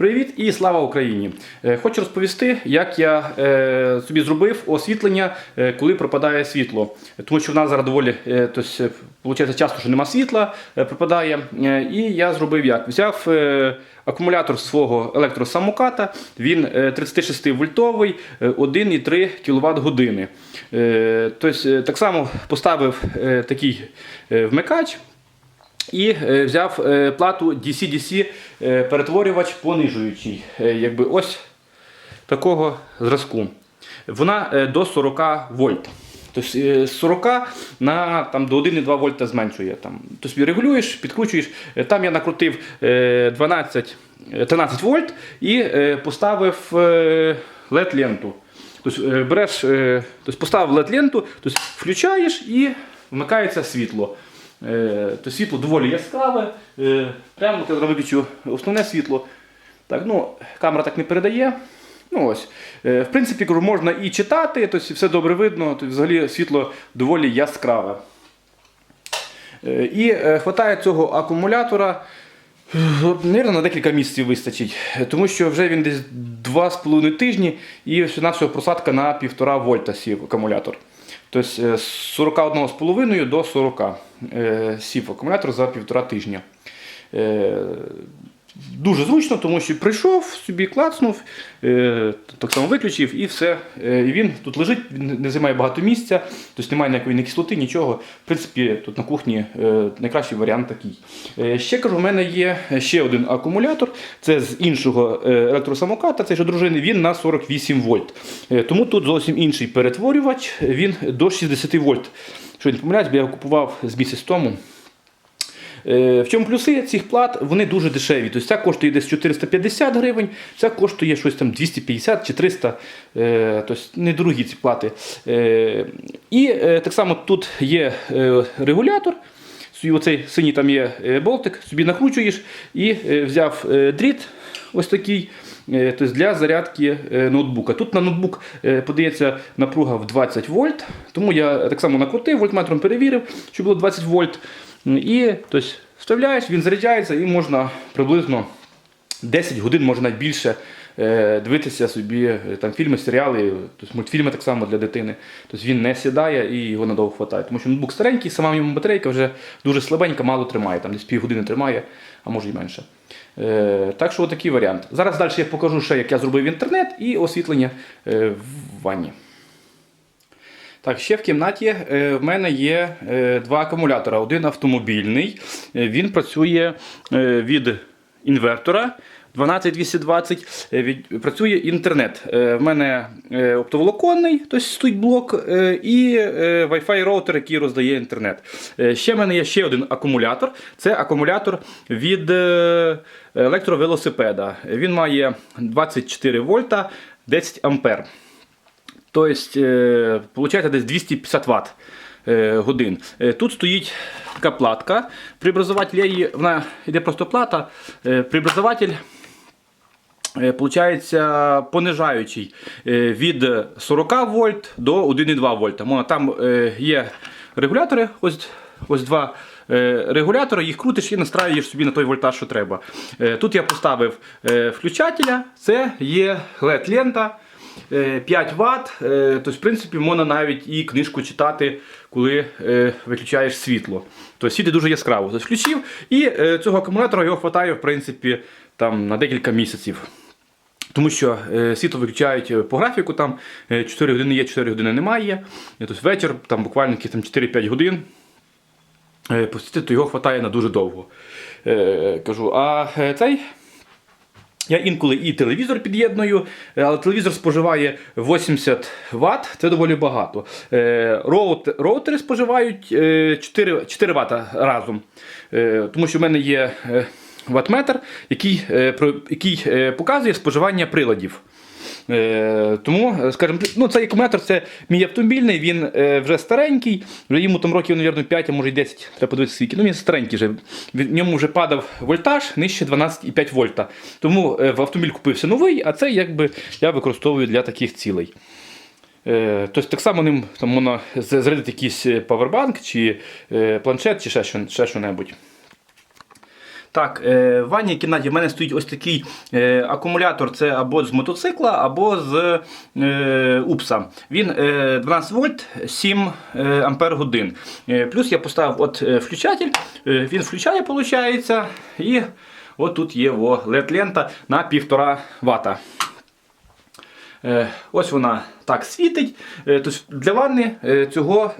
Привіт і слава Україні! Е, Хочу розповісти, як я е, собі зробив освітлення, е, коли пропадає світло. Тому що в нас зараз доволі тобто, часто, що нема світла, пропадає. І я зробив як? Взяв акумулятор свого електросамоката, він е, 36 вольтовий, е, 1,3 кВт години. Тобто, так само поставив такий вмикач. І е, взяв е, плату DC-DC е, перетворювач понижуючий. Якби ось такого зразку. Вона до 40 вольт. Тобто з 40 на там, до 1,2 вольта зменшує. Там. Тобто регулюєш, підкручуєш. Там я накрутив е, 12, е, 13 вольт і поставив е, LED-ленту. Тобто береш, тобто поставив LED-ленту, тобто включаєш і вмикається світло. Е, То світло доволі яскраве. Е, Прямо виключу основне світло. Так, ну, камера так не передає. Ну, ось. Е, В принципі, можна і читати, тобто все добре видно, тобто, взагалі світло доволі яскраве. І хватає цього акумулятора. Навірно, на декілька місяців вистачить, тому що вже він десь 2,5 тижні і всього просадка на 1,5 вольта сів акумулятор. Тобто з 41,5 до 40 е, сів акумулятор за півтора тижня. Дуже зручно, тому що прийшов, собі клацнув, е, так само виключив і все. Е, І він тут лежить, не займає багато місця, тобто немає ніякої ні кислоти, нічого. В принципі, тут на кухні е, найкращий варіант такий. Ще кажу, в мене є ще один акумулятор. Це з іншого електросамоката, це ж дружини, він на 48 вольт. Тому тут зовсім інший перетворювач, він до 60 вольт. Що не помиляюсь, бо я купував з місяць тому. Е, В чому плюси цих плат? Вони дуже дешеві. Тобто ця коштує десь 450 гривень, ця коштує щось там 250 чи 300. е, Тобто недорогі ці плати. Е, І так само тут є регулятор. Оцей синій там є болтик, собі накручуєш і взяв дріт ось такий. Е, Тобто для зарядки е, ноутбука. Тут на ноутбук е, подається напруга в 20 вольт, тому я так само накрутив, вольтметром перевірив, що було 20 вольт. І тобто, вставляєш, він заряджається і можна приблизно 10 годин, може навіть більше дивитися собі там, фільми, серіали, тобто мультфільми так само для дитини. Тобто він не сідає і його надовго хватає. Тому що ноутбук старенький, сама в ньому батарейка вже дуже слабенька, мало тримає, там десь півгодини тримає, а може і менше. Е, так що такий варіант. Зараз далі я покажу ще, як я зробив інтернет і освітлення е, в ванні. Так, ще в кімнаті е, в мене є два акумулятора. Один автомобільний. Він працює від інвертора 12220. Е, від, працює інтернет. Е, в мене е, оптоволоконний, тобто стоїть блок, і Wi-Fi роутер, який роздає інтернет. Ще в мене є ще один акумулятор. Це акумулятор від електровелосипеда. Він має 24 вольта 10 ампер. Тобто, виходить десь 250 Вт годин. Тут стоїть така платка. Преобразователь вона йде просто плата. Преобразователь е, Получається понижаючий е, від 40 вольт до 1,2 вольта. Там е, є регулятори, ось, ось два е, регулятори, їх крутиш і настраюєш собі на той вольтаж, що треба. Е, Тут я поставив е, включателя, це є LED-лента. Е, 5 Вт, тобто, в принципі, можна навіть і книжку читати, коли е, виключаєш світло. Тобто світло дуже яскраво. Тобто, включив, і е, цього акумулятора його вистачає, в принципі, там, на декілька місяців. Тому що е, світло виключають по графіку, там е, 4 години є, 4 години немає. Тобто вечір, там буквально там 4-5 годин. Посвітити, то його вистачає на дуже довго. Кажу, а цей. Я інколи і телевізор під'єдную, е, але телевізор споживає 80 Вт, це доволі багато. Е, роут- Роутери споживають е, 4, 4 Вт разом. Е, Тому що в мене є ватметр, який, який показує споживання приладів. Е, тому, е, скажімо, ну, цей акумулятор це мій автомобільний, він е, вже старенький, вже йому там років, мабуть, 5, а може й 10, треба подивитися скільки. Ну, він старенький вже. В ньому вже падав вольтаж нижче 12,5 вольта. Тому в автомобіль купився новий, а цей якби я використовую для таких цілей. Тобто так само ним там можна зарядити якийсь павербанк, чи планшет, чи ще що-небудь. Так, е, в ванній кімнаті в мене стоїть ось такий е, акумулятор, це або з мотоцикла, або з е, упса. Він е, 12 вольт, 7 е, ампер годин. Плюс я поставив от включатель, він включає, виходить, і от тут є led лента на 1,5 вата. Е, Ось вона так світить. Тобто для ванни е, цього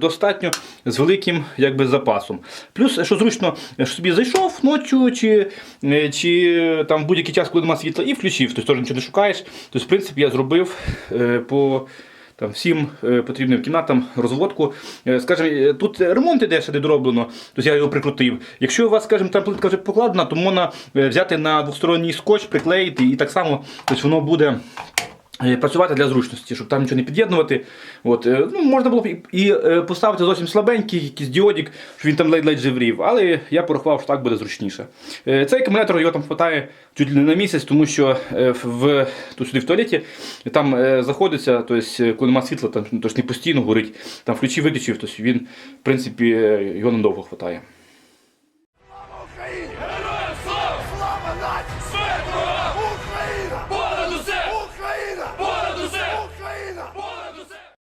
достатньо з великим якби, запасом. Плюс, що зручно, що собі зайшов ночі чи, чи там будь-який час, коли немає світла, і включив. Тобто теж нічого не шукаєш. Тобто, в принципі, я зробив по. Там всім потрібним кімнатам розводку. Скажімо, тут ремонт іде ще дороблено, тобто я його прикрутив. Якщо у вас, скажімо, там плитка вже покладена, то можна взяти на двосторонній скотч, приклеїти і так само тобто воно буде працювати для зручності, щоб там нічого не під'єднувати. От, е, ну, можна було б і, е, поставити зовсім слабенький якийсь діодік, щоб він там ледь-ледь живрів, але я порахував, що так буде зручніше. Е, Цей акумулятор його там хватає чуть ли не на місяць, тому що е, в, тут сюди в туалеті там е, заходиться, тобто, е, коли немає світла, там тож не постійно горить, там включив, виключив, тобто він, в принципі, е, його надовго хватає.